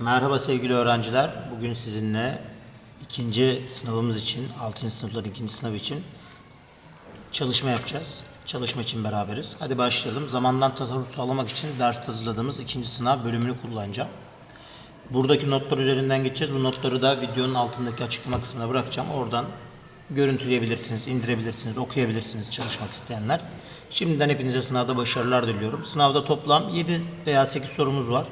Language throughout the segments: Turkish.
Merhaba sevgili öğrenciler. Bugün sizinle ikinci sınavımız için, 6. sınıfların ikinci sınavı için çalışma yapacağız. Çalışma için beraberiz. Hadi başlayalım. Zamandan tasarruf sağlamak için ders hazırladığımız ikinci sınav bölümünü kullanacağım. Buradaki notlar üzerinden geçeceğiz. Bu notları da videonun altındaki açıklama kısmına bırakacağım. Oradan görüntüleyebilirsiniz, indirebilirsiniz, okuyabilirsiniz çalışmak isteyenler. Şimdiden hepinize sınavda başarılar diliyorum. Sınavda toplam 7 veya 8 sorumuz var.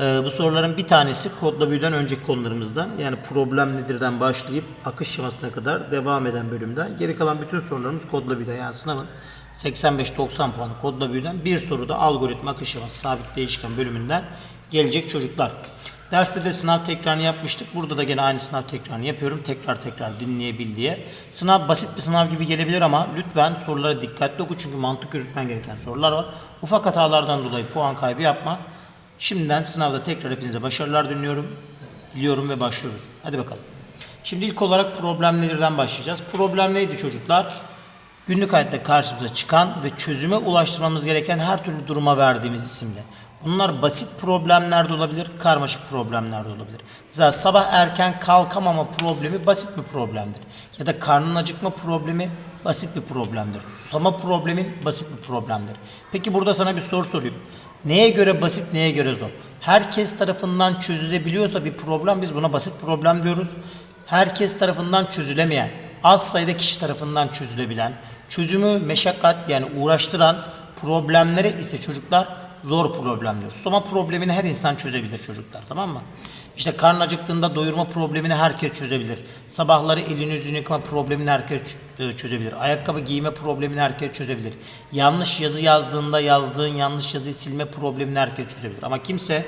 Ee, bu soruların bir tanesi kodla büyüden önceki konularımızdan yani problem nedirden başlayıp akış şemasına kadar devam eden bölümden. Geri kalan bütün sorularımız kodla büyüden yani sınavın 85-90 puanı kodla büyüden bir soru da algoritma akış şeması sabit değişken bölümünden gelecek çocuklar. Derste de sınav tekrarını yapmıştık. Burada da gene aynı sınav tekrarını yapıyorum. Tekrar tekrar dinleyebil diye. Sınav basit bir sınav gibi gelebilir ama lütfen sorulara dikkatli oku çünkü mantık yürütmen gereken sorular var. Ufak hatalardan dolayı puan kaybı yapma. Şimdiden sınavda tekrar hepinize başarılar diliyorum. Diliyorum ve başlıyoruz. Hadi bakalım. Şimdi ilk olarak problemlerden başlayacağız. Problem neydi çocuklar? Günlük hayatta karşımıza çıkan ve çözüme ulaştırmamız gereken her türlü duruma verdiğimiz isimle. Bunlar basit problemler de olabilir, karmaşık problemler de olabilir. Mesela sabah erken kalkamama problemi basit bir problemdir. Ya da karnın acıkma problemi basit bir problemdir. Susama problemin basit bir problemdir. Peki burada sana bir soru sorayım. Neye göre basit, neye göre zor? Herkes tarafından çözülebiliyorsa bir problem biz buna basit problem diyoruz. Herkes tarafından çözülemeyen, az sayıda kişi tarafından çözülebilen, çözümü meşakkat yani uğraştıran problemlere ise çocuklar zor problem diyoruz. Susama problemini her insan çözebilir çocuklar tamam mı? İşte karnın acıktığında doyurma problemini herkes çözebilir. Sabahları elini yüzünü yıkama problemini herkes e, çözebilir. Ayakkabı giyme problemini herkes çözebilir. Yanlış yazı yazdığında yazdığın yanlış yazıyı silme problemini herkes çözebilir. Ama kimse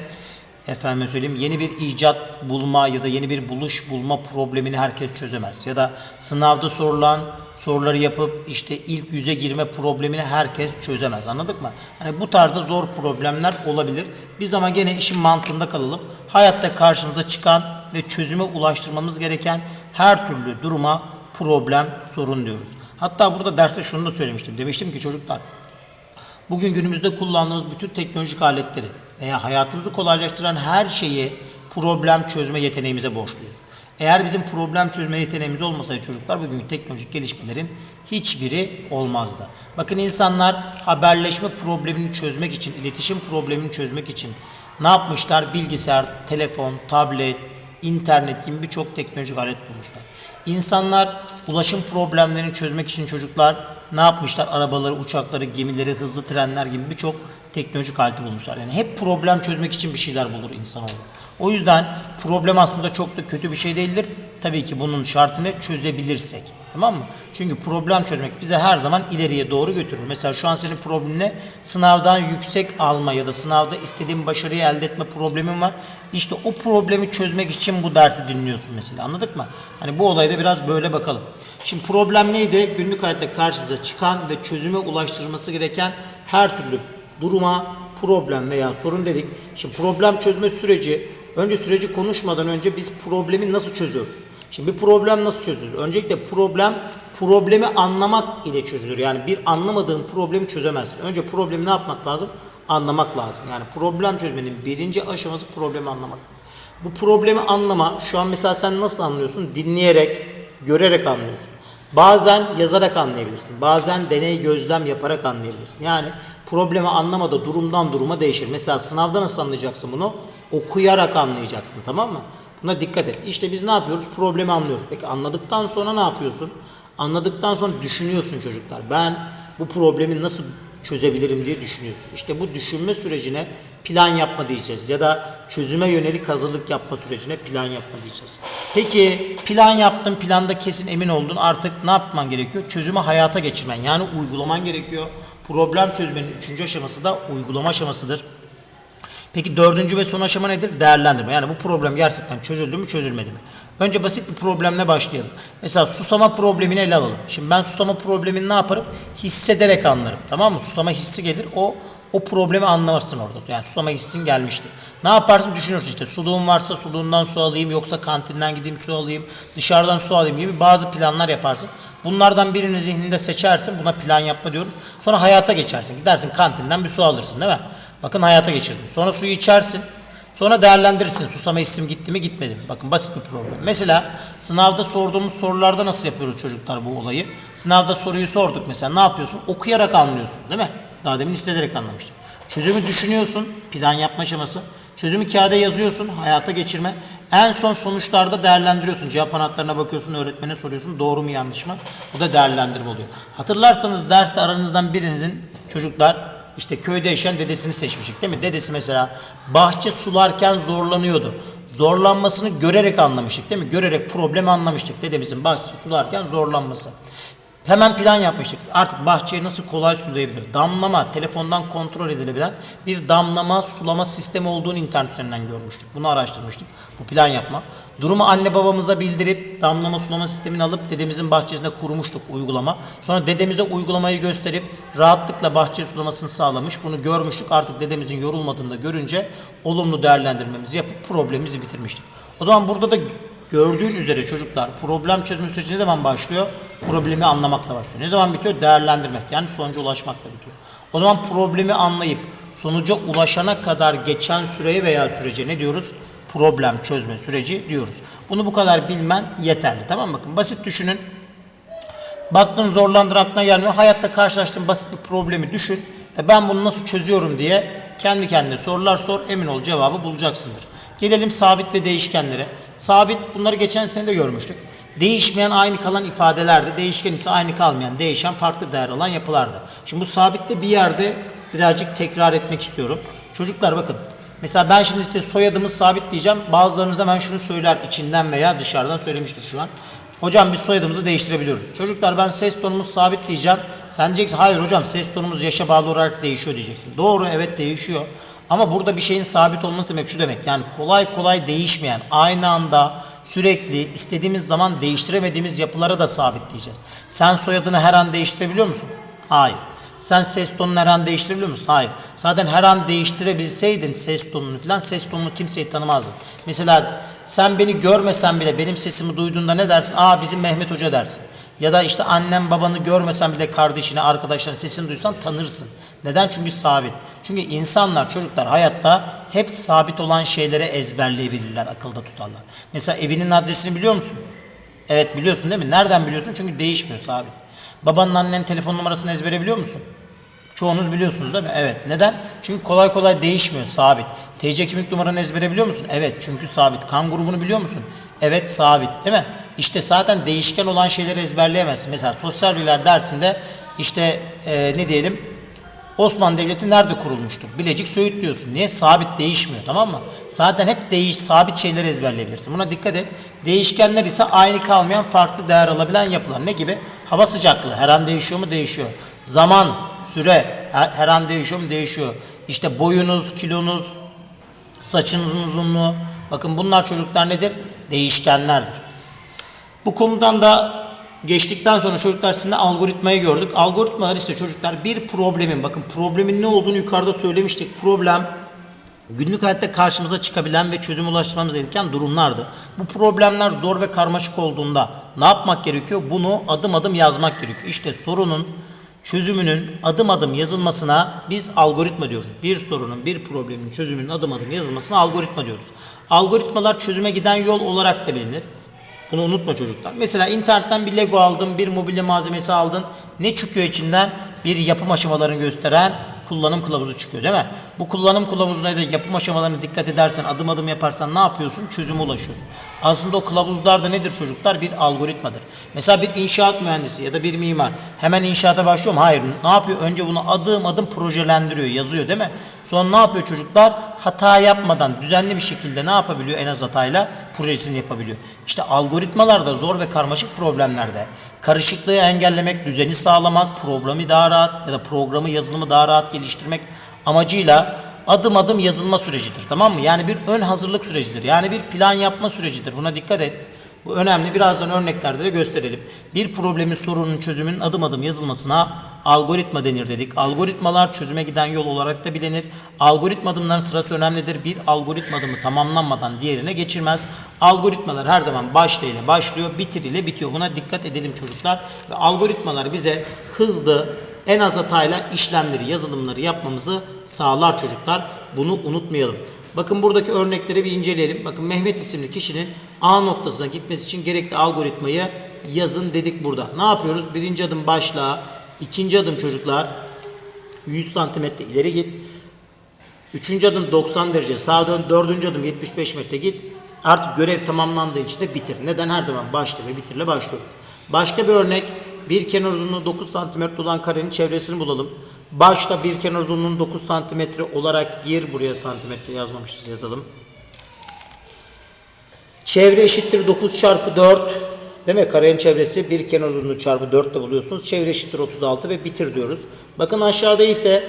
efendim söyleyeyim yeni bir icat bulma ya da yeni bir buluş bulma problemini herkes çözemez. Ya da sınavda sorulan soruları yapıp işte ilk yüze girme problemini herkes çözemez. Anladık mı? Hani bu tarzda zor problemler olabilir. Biz ama gene işin mantığında kalalım. Hayatta karşımıza çıkan ve çözüme ulaştırmamız gereken her türlü duruma problem, sorun diyoruz. Hatta burada derste şunu da söylemiştim. Demiştim ki çocuklar Bugün günümüzde kullandığımız bütün teknolojik aletleri veya hayatımızı kolaylaştıran her şeyi problem çözme yeteneğimize borçluyuz. Eğer bizim problem çözme yeteneğimiz olmasaydı çocuklar bugünkü teknolojik gelişmelerin hiçbiri olmazdı. Bakın insanlar haberleşme problemini çözmek için, iletişim problemini çözmek için ne yapmışlar? Bilgisayar, telefon, tablet, internet gibi birçok teknolojik alet bulmuşlar. İnsanlar ulaşım problemlerini çözmek için çocuklar ne yapmışlar? Arabaları, uçakları, gemileri, hızlı trenler gibi birçok teknolojik aleti bulmuşlar. Yani hep problem çözmek için bir şeyler bulur insanoğlu. O yüzden problem aslında çok da kötü bir şey değildir. Tabii ki bunun şartını çözebilirsek. Tamam mı? Çünkü problem çözmek bize her zaman ileriye doğru götürür. Mesela şu an senin problemin ne? Sınavdan yüksek alma ya da sınavda istediğin başarıyı elde etme problemin var. İşte o problemi çözmek için bu dersi dinliyorsun mesela. Anladık mı? Hani bu olayda biraz böyle bakalım. Şimdi problem neydi? Günlük hayatta karşımıza çıkan ve çözüme ulaştırılması gereken her türlü duruma, problem veya sorun dedik. Şimdi problem çözme süreci, önce süreci konuşmadan önce biz problemi nasıl çözüyoruz? Şimdi bir problem nasıl çözülür? Öncelikle problem problemi anlamak ile çözülür. Yani bir anlamadığın problemi çözemezsin. Önce problemi ne yapmak lazım? Anlamak lazım. Yani problem çözmenin birinci aşaması problemi anlamak. Bu problemi anlama şu an mesela sen nasıl anlıyorsun? Dinleyerek, görerek anlıyorsun. Bazen yazarak anlayabilirsin. Bazen deney gözlem yaparak anlayabilirsin. Yani problemi anlamada durumdan duruma değişir. Mesela sınavda nasıl anlayacaksın bunu? Okuyarak anlayacaksın tamam mı? Buna dikkat et. İşte biz ne yapıyoruz? Problemi anlıyoruz. Peki anladıktan sonra ne yapıyorsun? Anladıktan sonra düşünüyorsun çocuklar. Ben bu problemi nasıl çözebilirim diye düşünüyorsun. İşte bu düşünme sürecine plan yapma diyeceğiz ya da çözüme yönelik hazırlık yapma sürecine plan yapma diyeceğiz. Peki plan yaptın, planda kesin emin oldun. Artık ne yapman gerekiyor? Çözümü hayata geçirmen yani uygulaman gerekiyor. Problem çözmenin üçüncü aşaması da uygulama aşamasıdır. Peki dördüncü ve son aşama nedir? Değerlendirme. Yani bu problem gerçekten çözüldü mü çözülmedi mi? Önce basit bir problemle başlayalım. Mesela susama problemini ele alalım. Şimdi ben susama problemini ne yaparım? Hissederek anlarım. Tamam mı? Susama hissi gelir. O o problemi anlarsın orada. Yani susama hissin gelmiştir. Ne yaparsın? Düşünürsün işte. Suluğum varsa suluğundan su alayım. Yoksa kantinden gideyim su alayım. Dışarıdan su alayım gibi bazı planlar yaparsın. Bunlardan birini zihninde seçersin. Buna plan yapma diyoruz. Sonra hayata geçersin. Gidersin kantinden bir su alırsın değil mi? Bakın hayata geçirdin. Sonra suyu içersin. Sonra değerlendirirsin. Susama isim gitti mi gitmedi mi? Bakın basit bir problem. Mesela sınavda sorduğumuz sorularda nasıl yapıyoruz çocuklar bu olayı? Sınavda soruyu sorduk mesela ne yapıyorsun? Okuyarak anlıyorsun değil mi? Daha demin hissederek anlamıştım. Çözümü düşünüyorsun. Plan yapma aşaması. Çözümü kağıda yazıyorsun. Hayata geçirme. En son sonuçlarda değerlendiriyorsun. Cevap anahtarına bakıyorsun. Öğretmene soruyorsun. Doğru mu yanlış mı? Bu da değerlendirme oluyor. Hatırlarsanız derste aranızdan birinizin çocuklar işte köyde yaşayan dedesini seçmiştik değil mi? Dedesi mesela bahçe sularken zorlanıyordu. Zorlanmasını görerek anlamıştık değil mi? Görerek problemi anlamıştık. Dedemizin bahçe sularken zorlanması. Hemen plan yapmıştık. Artık bahçeyi nasıl kolay sulayabilir? Damlama, telefondan kontrol edilebilen bir damlama sulama sistemi olduğunu internet üzerinden görmüştük. Bunu araştırmıştık. Bu plan yapma. Durumu anne babamıza bildirip damlama sulama sistemini alıp dedemizin bahçesinde kurmuştuk uygulama. Sonra dedemize uygulamayı gösterip rahatlıkla bahçe sulamasını sağlamış. Bunu görmüştük. Artık dedemizin yorulmadığını da görünce olumlu değerlendirmemizi yapıp problemimizi bitirmiştik. O zaman burada da Gördüğün üzere çocuklar problem çözme süreci ne zaman başlıyor? Problemi anlamakla başlıyor. Ne zaman bitiyor? Değerlendirmek yani sonuca ulaşmakla bitiyor. O zaman problemi anlayıp sonuca ulaşana kadar geçen süreye veya sürece ne diyoruz? Problem çözme süreci diyoruz. Bunu bu kadar bilmen yeterli. Tamam mı? Bakın basit düşünün. Baktın zorlandın aklına gelmiyor. Hayatta karşılaştığın basit bir problemi düşün. Ve ben bunu nasıl çözüyorum diye kendi kendine sorular sor. Emin ol cevabı bulacaksındır. Gelelim sabit ve değişkenlere. Sabit bunları geçen sene de görmüştük. Değişmeyen aynı kalan ifadelerde, değişken ise aynı kalmayan, değişen farklı değer alan yapılarda. Şimdi bu sabitte bir yerde birazcık tekrar etmek istiyorum. Çocuklar bakın. Mesela ben şimdi size soyadımız sabit diyeceğim. Bazılarınız hemen şunu söyler içinden veya dışarıdan söylemiştir şu an. Hocam biz soyadımızı değiştirebiliyoruz. Çocuklar ben ses tonumuz sabit diyeceğim. Sen diyeceksin hayır hocam ses tonumuz yaşa bağlı olarak değişiyor diyeceksin. Doğru evet değişiyor. Ama burada bir şeyin sabit olması demek şu demek. Yani kolay kolay değişmeyen, aynı anda sürekli istediğimiz zaman değiştiremediğimiz yapılara da sabit diyeceğiz. Sen soyadını her an değiştirebiliyor musun? Hayır. Sen ses tonunu her an değiştirebiliyor musun? Hayır. Zaten her an değiştirebilseydin ses tonunu falan ses tonunu kimseyi tanımazdın. Mesela sen beni görmesen bile benim sesimi duyduğunda ne dersin? Aa bizim Mehmet Hoca dersin. Ya da işte annem babanı görmesen bile kardeşini, arkadaşların sesini duysan tanırsın. Neden? Çünkü sabit. Çünkü insanlar, çocuklar hayatta hep sabit olan şeyleri ezberleyebilirler, akılda tutarlar. Mesela evinin adresini biliyor musun? Evet biliyorsun değil mi? Nereden biliyorsun? Çünkü değişmiyor, sabit. Babanın annenin telefon numarasını ezbere biliyor musun? Çoğunuz biliyorsunuz değil mi? Evet. Neden? Çünkü kolay kolay değişmiyor, sabit. TC kimlik numaranı ezbere biliyor musun? Evet, çünkü sabit. Kan grubunu biliyor musun? Evet, sabit. Değil mi? İşte zaten değişken olan şeyleri ezberleyemezsin. Mesela sosyal bilgiler dersinde işte e, ne diyelim? Osmanlı Devleti nerede kurulmuştur? Bilecik Söğüt diyorsun. Niye? Sabit değişmiyor tamam mı? Zaten hep değiş, sabit şeyleri ezberleyebilirsin. Buna dikkat et. Değişkenler ise aynı kalmayan farklı değer alabilen yapılar. Ne gibi? Hava sıcaklığı her an değişiyor mu? Değişiyor. Zaman, süre her, her an değişiyor mu? Değişiyor. İşte boyunuz, kilonuz, saçınızın uzunluğu. Bakın bunlar çocuklar nedir? Değişkenlerdir. Bu konudan da geçtikten sonra çocuklar sizinle algoritmayı gördük. Algoritmalar ise çocuklar bir problemin, bakın problemin ne olduğunu yukarıda söylemiştik. Problem günlük hayatta karşımıza çıkabilen ve çözüm ulaştırmamız gereken durumlardı. Bu problemler zor ve karmaşık olduğunda ne yapmak gerekiyor? Bunu adım adım yazmak gerekiyor. İşte sorunun çözümünün adım adım yazılmasına biz algoritma diyoruz. Bir sorunun, bir problemin çözümünün adım adım yazılmasına algoritma diyoruz. Algoritmalar çözüme giden yol olarak da bilinir. Bunu unutma çocuklar. Mesela internetten bir Lego aldın, bir mobilya malzemesi aldın. Ne çıkıyor içinden? Bir yapım aşamalarını gösteren kullanım kılavuzu çıkıyor değil mi? Bu kullanım kılavuzuna da yapım aşamalarına dikkat edersen, adım adım yaparsan ne yapıyorsun? Çözüme ulaşıyorsun. Aslında o kılavuzlar da nedir çocuklar? Bir algoritmadır. Mesela bir inşaat mühendisi ya da bir mimar hemen inşaata başlıyor mu? Hayır. Ne yapıyor? Önce bunu adım adım projelendiriyor, yazıyor değil mi? Sonra ne yapıyor çocuklar? Hata yapmadan düzenli bir şekilde ne yapabiliyor en az hatayla? Projesini yapabiliyor. İşte algoritmalar da zor ve karmaşık problemlerde karışıklığı engellemek, düzeni sağlamak, programı daha rahat ya da programı yazılımı daha rahat geliştirmek amacıyla adım adım yazılma sürecidir. Tamam mı? Yani bir ön hazırlık sürecidir. Yani bir plan yapma sürecidir. Buna dikkat et. Bu önemli. Birazdan örneklerde de gösterelim. Bir problemin sorunun çözümünün adım adım yazılmasına algoritma denir dedik. Algoritmalar çözüme giden yol olarak da bilinir. Algoritma adımların sırası önemlidir. Bir algoritma adımı tamamlanmadan diğerine geçirmez. Algoritmalar her zaman başla ile başlıyor, bitir ile bitiyor. Buna dikkat edelim çocuklar. Ve algoritmalar bize hızlı, en az hatayla işlemleri, yazılımları yapmamızı sağlar çocuklar. Bunu unutmayalım. Bakın buradaki örnekleri bir inceleyelim. Bakın Mehmet isimli kişinin A noktasına gitmesi için gerekli algoritmayı yazın dedik burada. Ne yapıyoruz? Birinci adım başla. ikinci adım çocuklar 100 santimetre ileri git. Üçüncü adım 90 derece sağa dön. Dördüncü adım 75 metre git. Artık görev tamamlandığı için de bitir. Neden? Her zaman başla ve bitirle başlıyoruz. Başka bir örnek. Bir kenar uzunluğu 9 santimetre olan karenin çevresini bulalım. Başta bir kenar uzunluğunu 9 santimetre olarak gir. Buraya santimetre yazmamışız yazalım. Çevre eşittir 9 çarpı 4. Değil mi? Karenin çevresi bir kenar uzunluğu çarpı 4 ile buluyorsunuz. Çevre eşittir 36 ve bitir diyoruz. Bakın aşağıda ise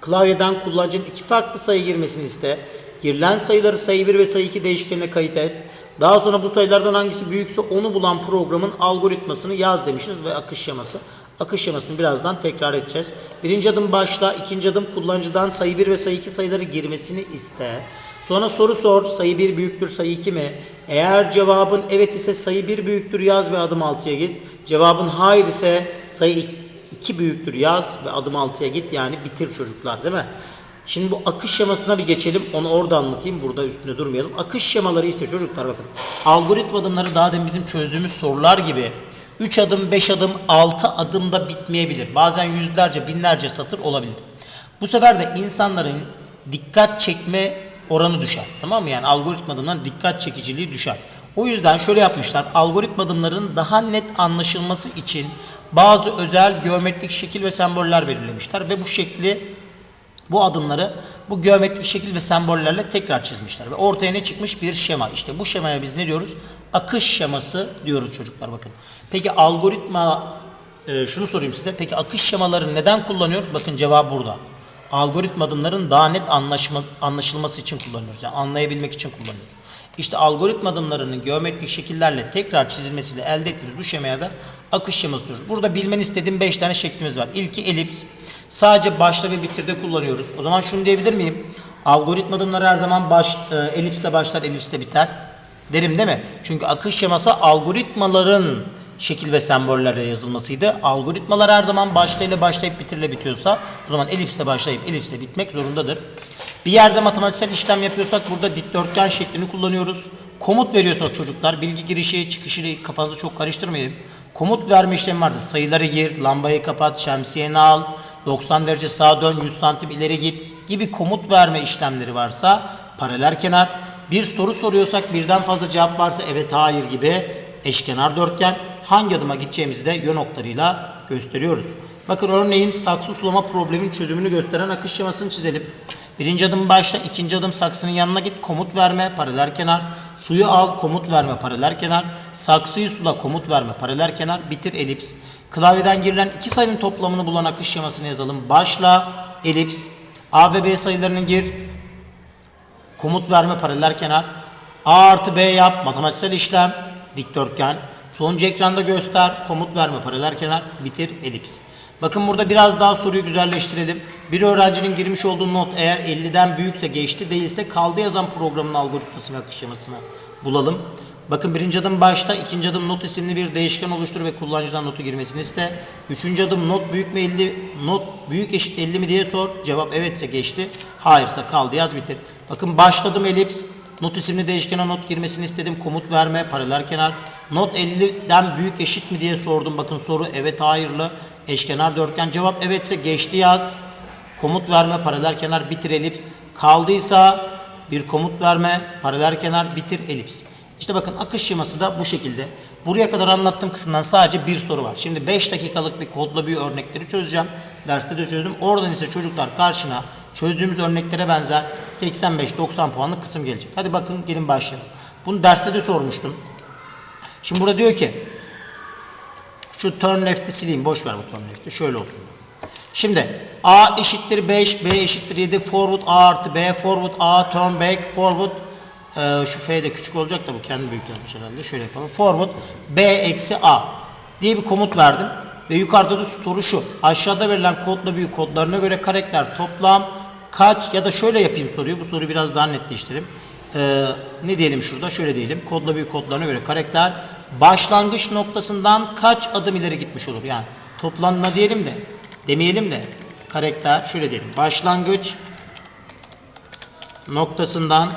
klavyeden kullanıcının iki farklı sayı girmesini iste. Girilen sayıları sayı 1 ve sayı 2 değişkenine kayıt et. Daha sonra bu sayılardan hangisi büyükse onu bulan programın algoritmasını yaz demişiz ve akış şeması. Akış şemasını birazdan tekrar edeceğiz. Birinci adım başla, ikinci adım kullanıcıdan sayı 1 ve sayı 2 sayıları girmesini iste. Sonra soru sor, sayı 1 büyüktür sayı 2 mi? Eğer cevabın evet ise sayı 1 büyüktür yaz ve adım 6'ya git. Cevabın hayır ise sayı 2 büyüktür yaz ve adım 6'ya git. Yani bitir çocuklar değil mi? Şimdi bu akış şemasına bir geçelim. Onu orada anlatayım. Burada üstünde durmayalım. Akış şemaları ise çocuklar bakın. Algoritma adımları daha demin bizim çözdüğümüz sorular gibi 3 adım, 5 adım, 6 adımda bitmeyebilir. Bazen yüzlerce, binlerce satır olabilir. Bu sefer de insanların dikkat çekme oranı düşer. Tamam mı? Yani algoritma adımlarının dikkat çekiciliği düşer. O yüzden şöyle yapmışlar. Algoritma adımlarının daha net anlaşılması için bazı özel geometrik şekil ve semboller belirlemişler ve bu şekli bu adımları bu geometrik şekil ve sembollerle tekrar çizmişler ve ortaya ne çıkmış bir şema. İşte bu şemaya biz ne diyoruz? Akış şeması diyoruz çocuklar bakın. Peki algoritma e, şunu sorayım size. Peki akış şemaları neden kullanıyoruz? Bakın cevap burada. Algoritma adımların daha net anlaşma, anlaşılması için kullanıyoruz. Yani anlayabilmek için kullanıyoruz. İşte algoritma adımlarının geometrik şekillerle tekrar çizilmesiyle elde ettiğimiz bu şemaya da akış şeması diyoruz. Burada bilmeni istediğim 5 tane şeklimiz var. İlki elips. Sadece başla ve bitirde kullanıyoruz. O zaman şunu diyebilir miyim? Algoritma adımları her zaman baş, e, elipsle başlar, elipsle biter. Derim değil mi? Çünkü akış şeması algoritmaların şekil ve sembollerle yazılmasıydı. Algoritmalar her zaman başlayla başlayıp bitirle bitiyorsa o zaman elipsle başlayıp elipsle bitmek zorundadır. Bir yerde matematiksel işlem yapıyorsak burada dikdörtgen şeklini kullanıyoruz. Komut veriyorsak çocuklar bilgi girişi çıkışı kafanızı çok karıştırmayın. Komut verme işlemi varsa sayıları gir, lambayı kapat, şemsiyeni al, 90 derece sağa dön, 100 santim ileri git gibi komut verme işlemleri varsa paralel kenar. Bir soru soruyorsak birden fazla cevap varsa evet hayır gibi eşkenar dörtgen hangi adıma gideceğimizi de yön oklarıyla gösteriyoruz. Bakın örneğin saksı sulama probleminin çözümünü gösteren akış şemasını çizelim. Birinci adım başla, ikinci adım saksının yanına git, komut verme, paralel kenar. Suyu al, komut verme, paralel kenar. Saksıyı sula, komut verme, paralel kenar. Bitir, elips. Klavyeden girilen iki sayının toplamını bulan akış şemasını yazalım. Başla, elips. A ve B sayılarını gir. Komut verme, paralel kenar. A artı B yap, matematiksel işlem, dikdörtgen. Sonuncu ekranda göster, komut verme, paralel kenar, bitir, elips. Bakın burada biraz daha soruyu güzelleştirelim. Bir öğrencinin girmiş olduğu not eğer 50'den büyükse geçti değilse kaldı yazan programın algoritması ve akış şemasını bulalım. Bakın birinci adım başta, ikinci adım not isimli bir değişken oluştur ve kullanıcıdan notu girmesini iste. Üçüncü adım not büyük mü 50, not büyük eşit 50 mi diye sor. Cevap evetse geçti, hayırsa kaldı yaz bitir. Bakın başladım elips, not isimli değişkene not girmesini istedim. Komut verme, paralel kenar. Not 50'den büyük eşit mi diye sordum. Bakın soru evet hayırlı. Eşkenar dörtgen cevap evetse geçti yaz. Komut verme, paralel kenar, bitir elips. Kaldıysa bir komut verme, paralel kenar, bitir elips. İşte bakın akış şeması da bu şekilde. Buraya kadar anlattığım kısımdan sadece bir soru var. Şimdi 5 dakikalık bir kodla bir örnekleri çözeceğim. Derste de çözdüm. Oradan ise çocuklar karşına çözdüğümüz örneklere benzer 85-90 puanlık kısım gelecek. Hadi bakın gelin başlayalım. Bunu derste de sormuştum. Şimdi burada diyor ki şu turn left'i sileyim. Boş ver bu turn left'i. Şöyle olsun. Şimdi A eşittir 5, B eşittir 7, forward A artı B, forward A, turn back, forward ee, şu F de küçük olacak da bu kendi büyük yapmış herhalde. Şöyle yapalım. Forward B eksi A diye bir komut verdim. Ve yukarıda da soru şu. Aşağıda verilen kodla büyük kodlarına göre karakter toplam kaç ya da şöyle yapayım soruyu. Bu soruyu biraz daha netleştireyim. Ee, ne diyelim şurada? Şöyle diyelim. Kodla büyük kodlarına göre karakter başlangıç noktasından kaç adım ileri gitmiş olur? Yani toplamına diyelim de demeyelim de karakter şöyle diyelim. Başlangıç noktasından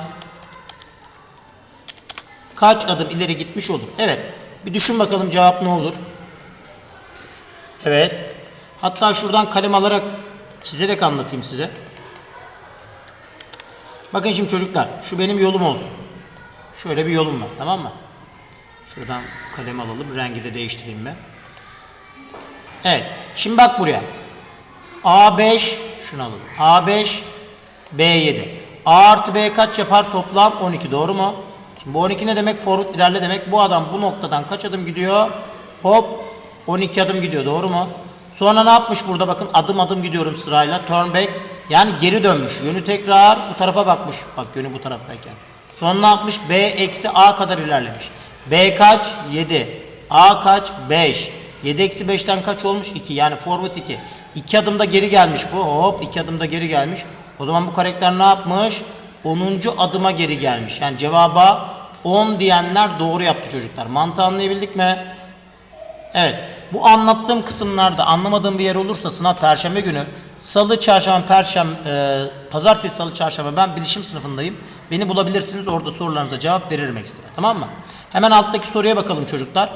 kaç adım ileri gitmiş olur? Evet. Bir düşün bakalım cevap ne olur? Evet. Hatta şuradan kalem alarak çizerek anlatayım size. Bakın şimdi çocuklar şu benim yolum olsun. Şöyle bir yolum var tamam mı? Şuradan kalem alalım. Rengi de değiştireyim ben. Evet. Şimdi bak buraya. A5 şunu alalım. A5 B7. A artı B kaç yapar toplam? 12 doğru mu? Şimdi bu 12 ne demek? Forward ilerle demek. Bu adam bu noktadan kaç adım gidiyor? Hop 12 adım gidiyor doğru mu? Sonra ne yapmış burada bakın adım adım gidiyorum sırayla. Turn back yani geri dönmüş. Yönü tekrar bu tarafa bakmış. Bak yönü bu taraftayken. Sonra ne yapmış? B eksi A kadar ilerlemiş. B kaç? 7. A kaç? 5. 7 eksi 5'ten kaç olmuş? 2. Yani forward 2. 2 adımda geri gelmiş bu. Hop 2 adımda geri gelmiş. O zaman bu karakter ne yapmış? 10. adıma geri gelmiş. Yani cevaba 10 diyenler doğru yaptı çocuklar. Mantığı anlayabildik mi? Evet. Bu anlattığım kısımlarda anlamadığım bir yer olursa sınav perşembe günü, salı, çarşamba, perşembe, e, pazartesi, salı, çarşamba ben bilişim sınıfındayım. Beni bulabilirsiniz. Orada sorularınıza cevap veririm ekstra. Tamam mı? Hemen alttaki soruya bakalım çocuklar.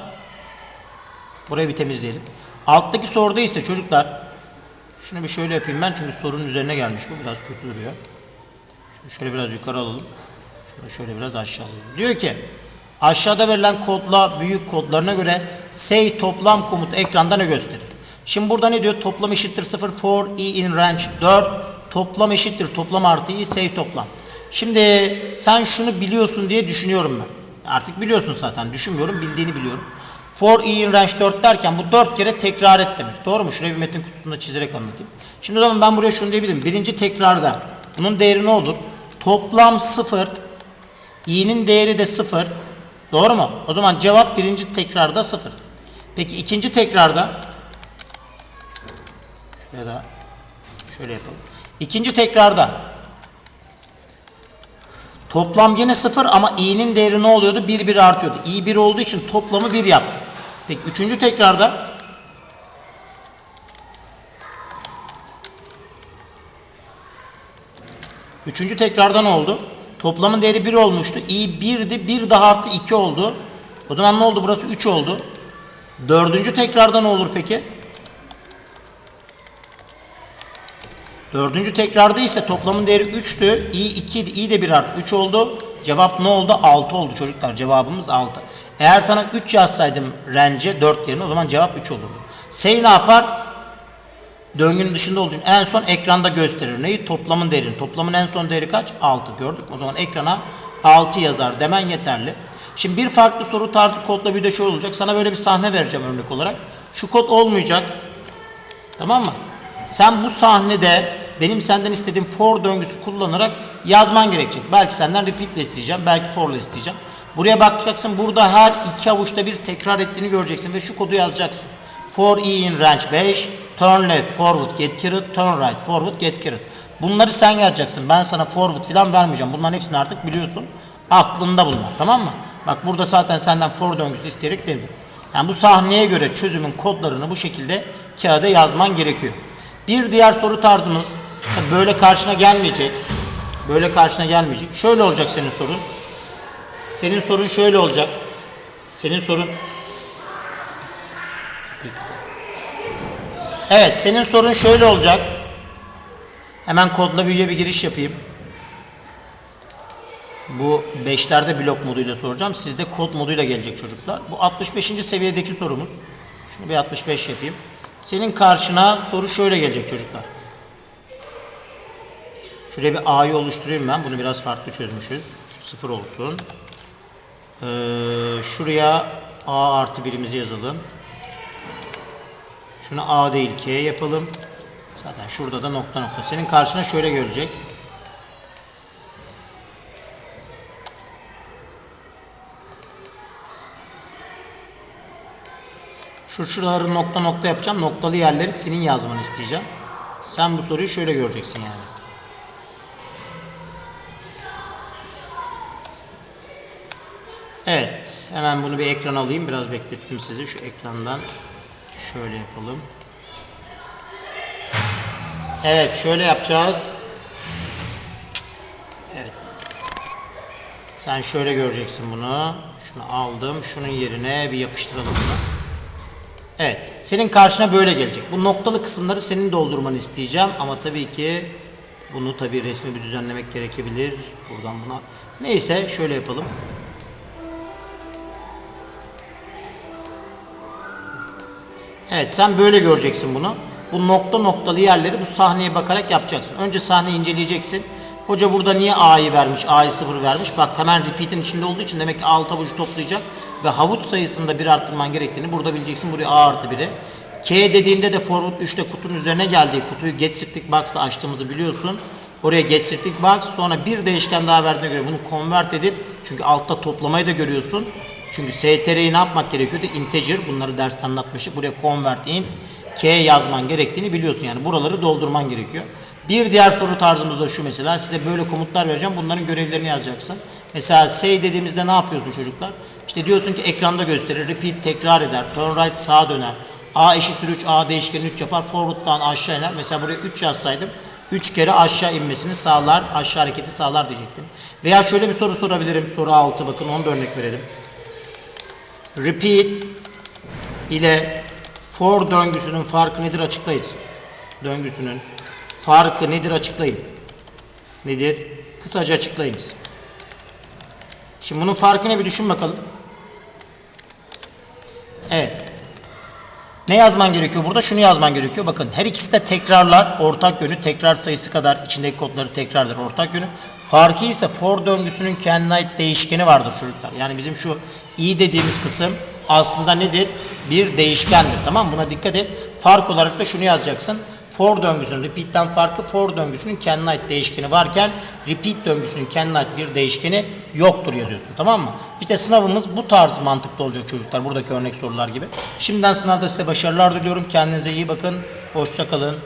Burayı bir temizleyelim. Alttaki soruda ise çocuklar şunu bir şöyle yapayım ben çünkü sorunun üzerine gelmiş bu biraz kötü duruyor. Şunu şöyle biraz yukarı alalım. Şöyle biraz aşağı alalım. Diyor ki aşağıda verilen kodla büyük kodlarına göre say toplam komutu ekranda ne gösterir? Şimdi burada ne diyor? Toplam eşittir 0 for i in range 4. Toplam eşittir toplam artı i say toplam. Şimdi sen şunu biliyorsun diye düşünüyorum ben. Artık biliyorsun zaten. Düşünmüyorum bildiğini biliyorum. For i in range 4 derken bu 4 kere tekrar et demek. Doğru mu? Şuraya bir metin kutusunda çizerek anlatayım. Şimdi o zaman ben buraya şunu diyebilirim. Birinci tekrarda bunun değeri ne olur? Toplam 0 i'nin değeri de 0. Doğru mu? O zaman cevap birinci tekrarda 0. Peki ikinci tekrarda şöyle da şöyle yapalım. İkinci tekrarda toplam yine 0 ama i'nin değeri ne oluyordu? 1 1 artıyordu. i 1 olduğu için toplamı 1 yaptı. Peki üçüncü tekrarda Üçüncü tekrarda ne oldu? Toplamın değeri 1 olmuştu. i 1'di. 1 daha arttı 2 oldu. O zaman ne oldu? Burası 3 oldu. Dördüncü tekrarda ne olur peki? Dördüncü tekrarda ise toplamın değeri 3'tü. i 2 idi. i de 1 arttı. 3 oldu. Cevap ne oldu? 6 oldu çocuklar. Cevabımız 6. Eğer sana 3 yazsaydım range 4 yerine o zaman cevap 3 olurdu. Say ne yapar? Döngünün dışında olduğu için en son ekranda gösterir. Neyi? Toplamın değerini. Toplamın en son değeri kaç? 6. Gördük mü? O zaman ekrana 6 yazar demen yeterli. Şimdi bir farklı soru tarzı kodla bir de şöyle olacak. Sana böyle bir sahne vereceğim örnek olarak. Şu kod olmayacak. Tamam mı? Sen bu sahnede benim senden istediğim for döngüsü kullanarak yazman gerekecek. Belki senden repeat ile isteyeceğim. Belki for ile isteyeceğim. Buraya bakacaksın. Burada her iki avuçta bir tekrar ettiğini göreceksin ve şu kodu yazacaksın. For i in range 5, turn left, forward, get carried, turn right, forward, get carried. Bunları sen yazacaksın. Ben sana forward falan vermeyeceğim. Bunların hepsini artık biliyorsun. Aklında bunlar. Tamam mı? Bak burada zaten senden for döngüsü isteyerek dedim. Yani bu sahneye göre çözümün kodlarını bu şekilde kağıda yazman gerekiyor. Bir diğer soru tarzımız böyle karşına gelmeyecek. Böyle karşına gelmeyecek. Şöyle olacak senin sorun. Senin sorun şöyle olacak. Senin sorun Evet, senin sorun şöyle olacak. Hemen kodla büyüye bir giriş yapayım. Bu 5'lerde blok moduyla soracağım. Sizde kod moduyla gelecek çocuklar. Bu 65. seviyedeki sorumuz. Şunu bir 65 yapayım. Senin karşına soru şöyle gelecek çocuklar. Şuraya bir A'yı oluşturayım ben. Bunu biraz farklı çözmüşüz. Şu sıfır olsun. Ee, şuraya A artı birimizi yazalım. Şunu A değil K yapalım. Zaten şurada da nokta nokta. Senin karşına şöyle gelecek. Şu şuraları nokta nokta yapacağım. Noktalı yerleri senin yazmanı isteyeceğim. Sen bu soruyu şöyle göreceksin yani. Evet. Hemen bunu bir ekran alayım. Biraz beklettim sizi. Şu ekrandan şöyle yapalım. Evet. Şöyle yapacağız. Evet. Sen şöyle göreceksin bunu. Şunu aldım. Şunun yerine bir yapıştıralım bunu. Evet. Senin karşına böyle gelecek. Bu noktalı kısımları senin doldurmanı isteyeceğim. Ama tabii ki bunu tabii resmi bir düzenlemek gerekebilir. Buradan buna. Neyse şöyle yapalım. Evet sen böyle göreceksin bunu. Bu nokta noktalı yerleri bu sahneye bakarak yapacaksın. Önce sahneyi inceleyeceksin. Hoca burada niye A'yı vermiş, A'yı sıfır vermiş? Bak hemen repeat'in içinde olduğu için demek ki alt havucu toplayacak ve havuç sayısında bir arttırman gerektiğini burada bileceksin. Buraya A artı 1'e. K dediğinde de forward 3'te kutunun üzerine geldiği kutuyu get stick box'la açtığımızı biliyorsun. Oraya get stick box sonra bir değişken daha verdiğine göre bunu convert edip çünkü altta toplamayı da görüyorsun. Çünkü str'yi ne yapmak gerekiyordu? Integer. Bunları derste anlatmıştık. Buraya convert int k yazman gerektiğini biliyorsun. Yani buraları doldurman gerekiyor. Bir diğer soru tarzımız da şu mesela. Size böyle komutlar vereceğim. Bunların görevlerini yazacaksın. Mesela say dediğimizde ne yapıyorsun çocuklar? İşte diyorsun ki ekranda gösterir. Repeat tekrar eder. Turn right sağa döner. A eşittir 3. A değişkeni 3 yapar. Forward'dan aşağı iner. Mesela buraya 3 yazsaydım 3 kere aşağı inmesini sağlar. Aşağı hareketi sağlar diyecektim. Veya şöyle bir soru sorabilirim. Soru 6 bakın onu da örnek verelim. Repeat ile for döngüsünün farkı nedir açıklayın. Döngüsünün farkı nedir açıklayın. Nedir? Kısaca açıklayınız. Şimdi bunun farkını bir düşün bakalım. Evet. Ne yazman gerekiyor burada? Şunu yazman gerekiyor. Bakın her ikisi de tekrarlar. Ortak yönü tekrar sayısı kadar içindeki kodları tekrarlar. Ortak yönü. Farkı ise for döngüsünün kendine ait değişkeni vardır çocuklar. Yani bizim şu i dediğimiz kısım aslında nedir? Bir değişkendir. Tamam? Buna dikkat et. Fark olarak da şunu yazacaksın. For döngüsünün repeat'ten farkı for döngüsünün kendine ait değişkeni varken repeat döngüsünün kendine ait bir değişkeni yoktur yazıyorsun tamam mı? İşte sınavımız bu tarz mantıklı olacak çocuklar buradaki örnek sorular gibi. Şimdiden sınavda size başarılar diliyorum. Kendinize iyi bakın. Hoşça kalın.